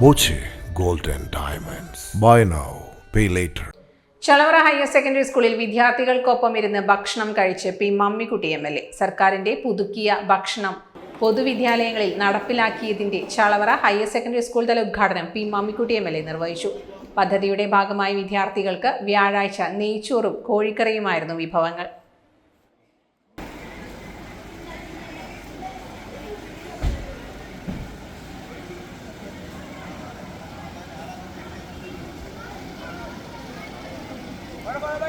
Boche gold and Diamonds. Buy now, pay later. Chalavara higher secondary സ്കൂളിൽ വിദ്യാർത്ഥികൾക്കൊപ്പം ഇരുന്ന് ഭക്ഷണം കഴിച്ച് P Mammikutty M L A സർക്കാരിന്റെ പുതുക്കിയ ഭക്ഷണം പൊതുവിദ്യാലയങ്ങളിൽ നടപ്പിലാക്കിയതിന്റെ ചളവറ ഹയർ സെക്കൻഡറി സ്കൂൾ തല ഉദ്ഘാടനം P Mammikutty M L A നിർവഹിച്ചു പദ്ധതിയുടെ ഭാഗമായി വിദ്യാർത്ഥികൾക്ക് വ്യാഴാഴ്ച നെയ്ച്ചോറും കോഴിക്കറിയുമായിരുന്നു വിഭവങ്ങൾ